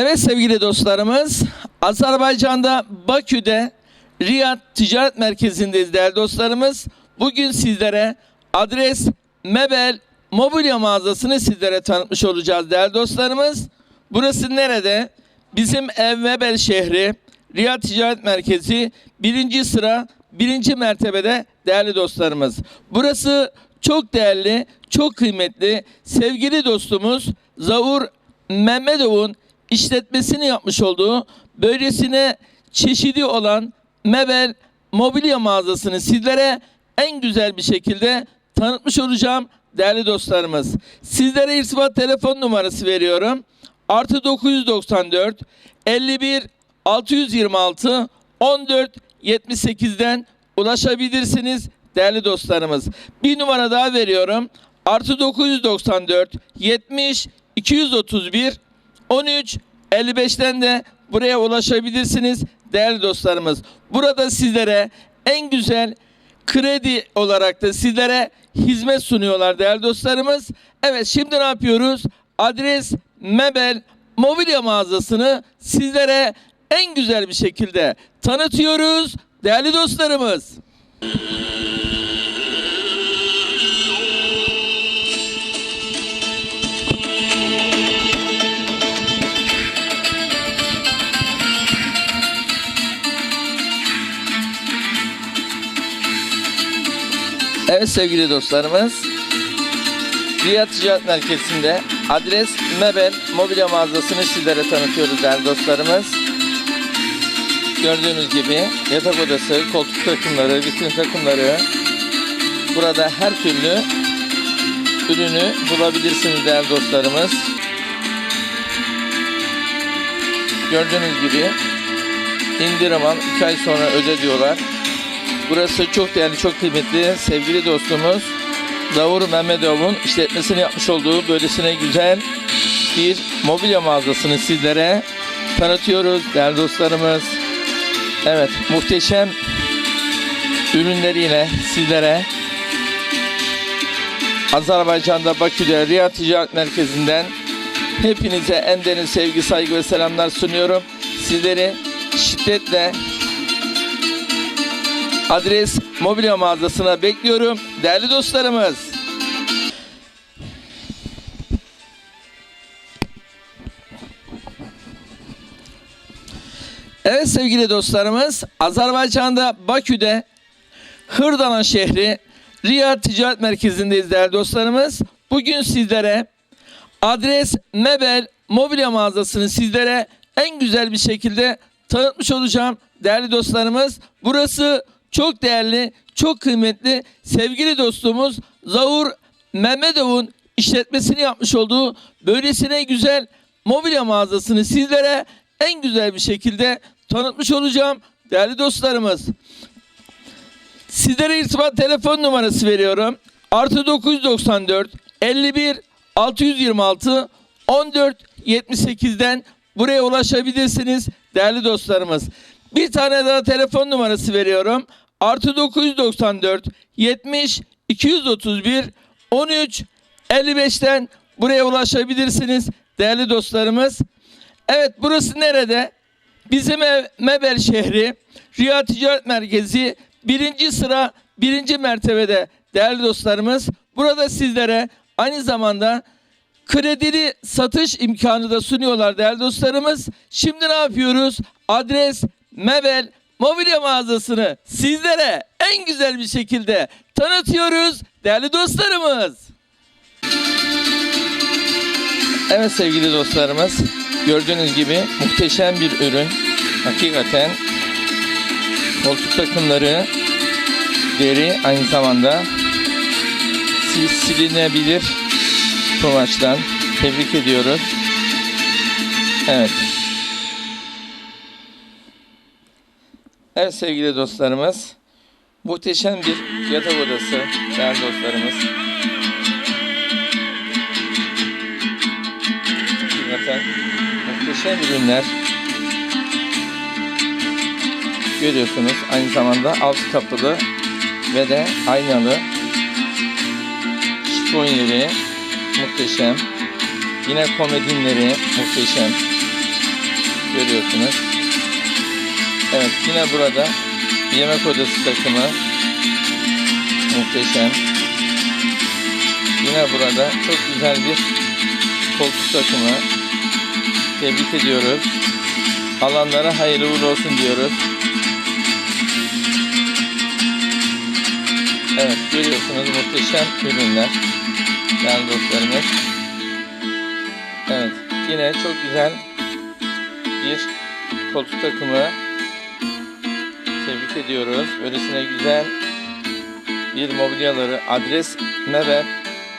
Evet sevgili dostlarımız, Azerbaycan'da Bakü'de Riyad Ticaret Merkezi'ndeyiz değerli dostlarımız. Bugün sizlere adres Mebel mobilya mağazasını sizlere tanıtmış olacağız değerli dostlarımız. Burası nerede? Bizim ev Mebel şehri Riyad Ticaret Merkezi birinci sıra birinci mertebede değerli dostlarımız. Burası çok değerli, çok kıymetli sevgili dostumuz Zavur Mehmedov'un işletmesini yapmış olduğu böylesine çeşidi olan Mebel mobilya mağazasını sizlere en güzel bir şekilde tanıtmış olacağım değerli dostlarımız. Sizlere irtibat telefon numarası veriyorum. Artı 994 51 626 14 78'den ulaşabilirsiniz değerli dostlarımız. Bir numara daha veriyorum. Artı 994 70 231 13 55'ten de buraya ulaşabilirsiniz değerli dostlarımız. Burada sizlere en güzel kredi olarak da sizlere hizmet sunuyorlar değerli dostlarımız. Evet şimdi ne yapıyoruz? Adres Mebel mobilya mağazasını sizlere en güzel bir şekilde tanıtıyoruz değerli dostlarımız. Evet sevgili dostlarımız. Riyad Ticaret Merkezi'nde adres Mebel mobilya mağazasını sizlere tanıtıyoruz değerli dostlarımız. Gördüğünüz gibi yatak odası, koltuk takımları, vitrin takımları burada her türlü ürünü bulabilirsiniz değerli dostlarımız. Gördüğünüz gibi indirim al 2 ay sonra öde diyorlar. Burası çok değerli, çok kıymetli sevgili dostumuz Davur Mehmedov'un işletmesini yapmış olduğu böylesine güzel bir mobilya mağazasını sizlere tanıtıyoruz değerli dostlarımız. Evet, muhteşem ürünleriyle sizlere Azerbaycan'da Bakü'de Riyad Ticaret Merkezi'nden hepinize en derin sevgi, saygı ve selamlar sunuyorum. Sizleri şiddetle adres mobilya mağazasına bekliyorum. Değerli dostlarımız. Evet sevgili dostlarımız, Azerbaycan'da Bakü'de Hırdalan şehri Riyad Ticaret Merkezi'ndeyiz değerli dostlarımız. Bugün sizlere adres Mebel mobilya mağazasını sizlere en güzel bir şekilde tanıtmış olacağım değerli dostlarımız. Burası çok değerli, çok kıymetli sevgili dostumuz Zavur Mehmedov'un işletmesini yapmış olduğu böylesine güzel mobilya mağazasını sizlere en güzel bir şekilde tanıtmış olacağım değerli dostlarımız. Sizlere irtibat telefon numarası veriyorum. Artı 994 51 626 14 78'den buraya ulaşabilirsiniz değerli dostlarımız. Bir tane daha telefon numarası veriyorum. Artı 994 70 231 13 55'ten buraya ulaşabilirsiniz değerli dostlarımız. Evet burası nerede? Bizim ev Mebel şehri Riyad Ticaret Merkezi birinci sıra birinci mertebede değerli dostlarımız. Burada sizlere aynı zamanda kredili satış imkanı da sunuyorlar değerli dostlarımız. Şimdi ne yapıyoruz? Adres Mebel mobilya mağazasını sizlere en güzel bir şekilde tanıtıyoruz değerli dostlarımız. Evet sevgili dostlarımız gördüğünüz gibi muhteşem bir ürün. Hakikaten koltuk takımları deri aynı zamanda sil- silinebilir kumaştan tebrik ediyoruz. Evet. Evet sevgili dostlarımız muhteşem bir yatak odası değerli dostlarımız. Hakikaten muhteşem ürünler görüyorsunuz. Aynı zamanda alt kapılı ve de aynalı şifon yeri muhteşem. Yine komodinleri muhteşem. görüyorsunuz. Evet yine burada yemek odası takımı muhteşem. Yine burada çok güzel bir koltuk takımı. Tebrik ediyoruz. Alanlara hayırlı uğurlu olsun diyoruz. Evet görüyorsunuz muhteşem ürünler. Değerli dostlarımız. Evet yine çok güzel bir koltuk takımı. Tebrik ediyoruz. Öylesine güzel bir mobilyaları adres Mebel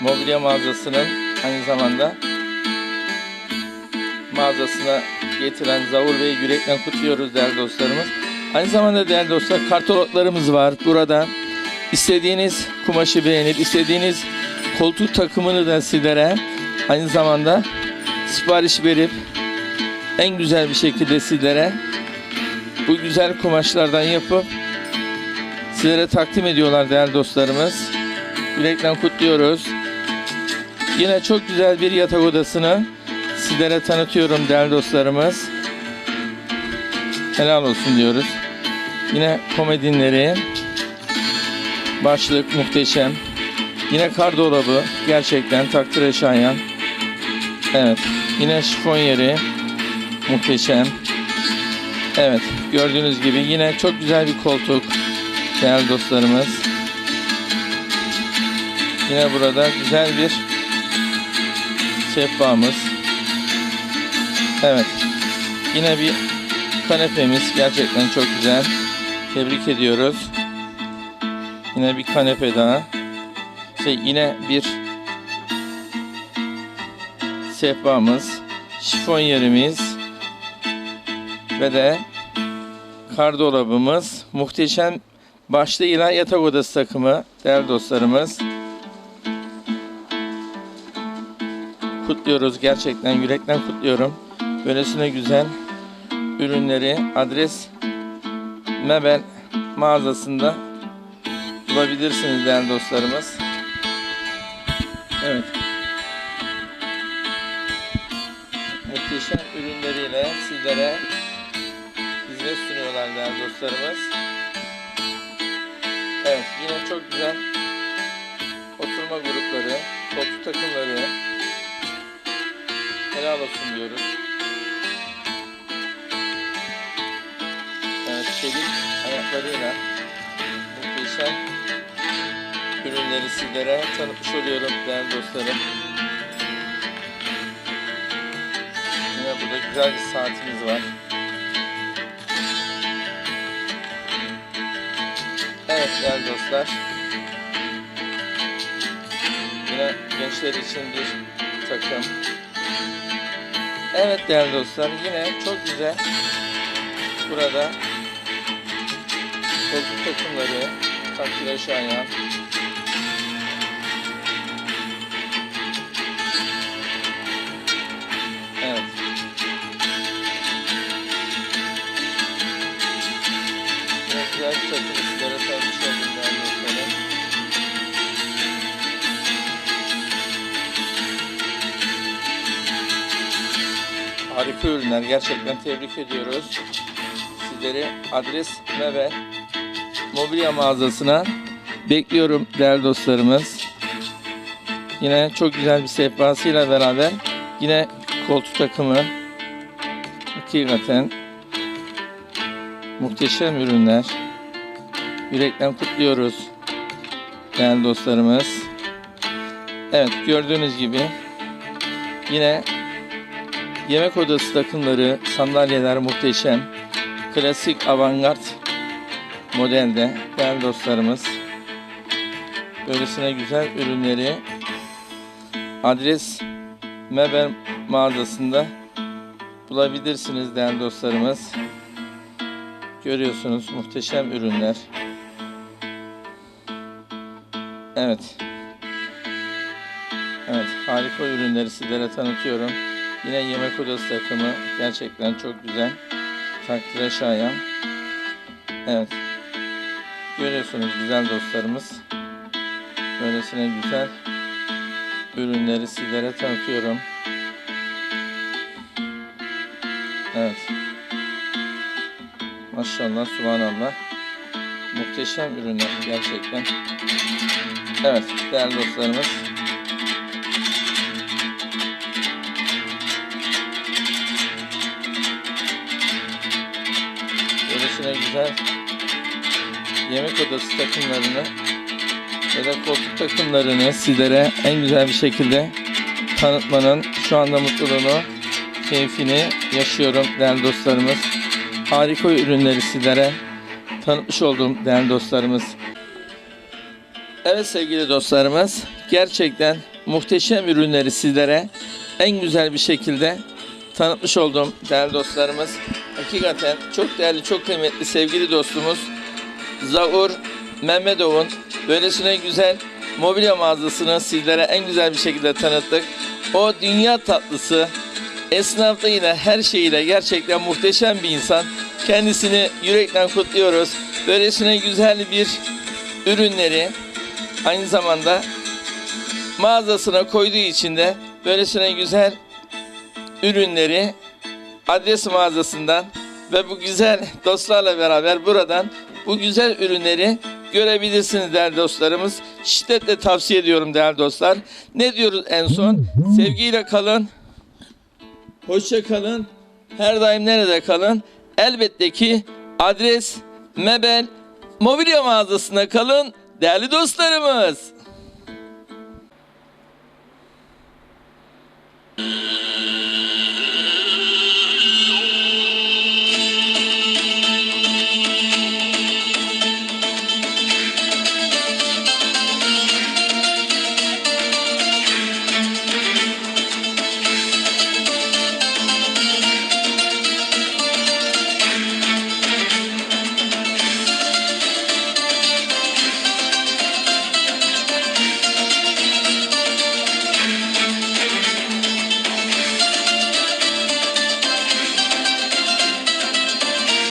mobilya mağazasının aynı zamanda mağazasına getiren Zavur Bey'i yürekten kutluyoruz değerli dostlarımız. Aynı zamanda değerli dostlar kartologlarımız var. Burada istediğiniz kumaşı beğenip istediğiniz koltuk takımını da sizlere aynı zamanda sipariş verip en güzel bir şekilde sizlere bu güzel kumaşlardan yapıp sizlere takdim ediyorlar değerli dostlarımız. Yürekten kutluyoruz. Yine çok güzel bir yatak odasını sizlere tanıtıyorum değerli dostlarımız. Helal olsun diyoruz. Yine komedinleri, başlık muhteşem. Yine kar dolabı gerçekten takdire şayan. Evet. Yine şifon yeri muhteşem. Evet. Gördüğünüz gibi yine çok güzel bir koltuk değerli dostlarımız. Yine burada güzel bir sehpamız. Evet. Yine bir kanepemiz gerçekten çok güzel. Tebrik ediyoruz. Yine bir kanepe daha. Şey yine bir sehpamız, şifon yerimiz ve de kar dolabımız. Muhteşem başlığıyla yatak odası takımı değerli dostlarımız. Kutluyoruz gerçekten yürekten kutluyorum. Böylesine güzel ürünleri adres Mebel mağazasında bulabilirsiniz değerli dostlarımız. Evet. Muhteşem ürünleriyle sizlere hizmet sunuyorlar değerli dostlarımız. Evet yine çok güzel oturma grupları, koltuk takımları helal olsun diyoruz. Evet çelik ayaklarıyla muhteşem ürünleri sizlere tanıtmış oluyorum değerli dostlarım. Yine burada güzel bir saatimiz var. Evet değerli dostlar. Yine gençler için bir takım. Evet değerli dostlar yine çok güzel burada koltuk takımları takdire şayan. Harika ürünler. Gerçekten tebrik ediyoruz. Sizleri adres Mebe mobilya mağazasına bekliyorum değerli dostlarımız. Yine çok güzel bir sehpasıyla beraber yine koltuk takımı hakikaten muhteşem ürünler. Yürekten kutluyoruz değerli dostlarımız. Evet gördüğünüz gibi yine yemek odası takımları, sandalyeler muhteşem. Klasik avantgard modelde değerli dostlarımız. Böylesine güzel ürünleri adres Mebel mağazasında bulabilirsiniz değerli dostlarımız. Görüyorsunuz muhteşem ürünler. Evet. Evet harika ürünleri sizlere tanıtıyorum. Yine yemek odası takımı gerçekten çok güzel. Takdire şayan. Evet. Görüyorsunuz güzel dostlarımız. Böylesine güzel ürünleri sizlere tanıtıyorum. Evet. Maşallah, subhanallah. Muhteşem ürünler gerçekten. Evet değerli dostlarımız. Güzel yemek odası takımlarını ya da koltuk takımlarını sizlere en güzel bir şekilde tanıtmanın şu anda mutluluğunu, keyfini yaşıyorum değerli dostlarımız. Harika ürünleri sizlere tanıtmış olduğum değerli dostlarımız. Evet sevgili dostlarımız, gerçekten muhteşem ürünleri sizlere en güzel bir şekilde tanıtmış olduğum değerli dostlarımız. Hakikaten çok değerli, çok kıymetli sevgili dostumuz Zaur Mehmedov'un böylesine güzel mobilya mağazasını sizlere en güzel bir şekilde tanıttık. O dünya tatlısı, esnafta yine her şeyiyle gerçekten muhteşem bir insan. Kendisini yürekten kutluyoruz. Böylesine güzel bir ürünleri aynı zamanda mağazasına koyduğu için de böylesine güzel ürünleri adres mağazasından ve bu güzel dostlarla beraber buradan bu güzel ürünleri görebilirsiniz değerli dostlarımız. Şiddetle tavsiye ediyorum değerli dostlar. Ne diyoruz en son? Sevgiyle kalın. Hoşça kalın. Her daim nerede kalın? Elbette ki adres Mebel mobilya mağazasında kalın değerli dostlarımız.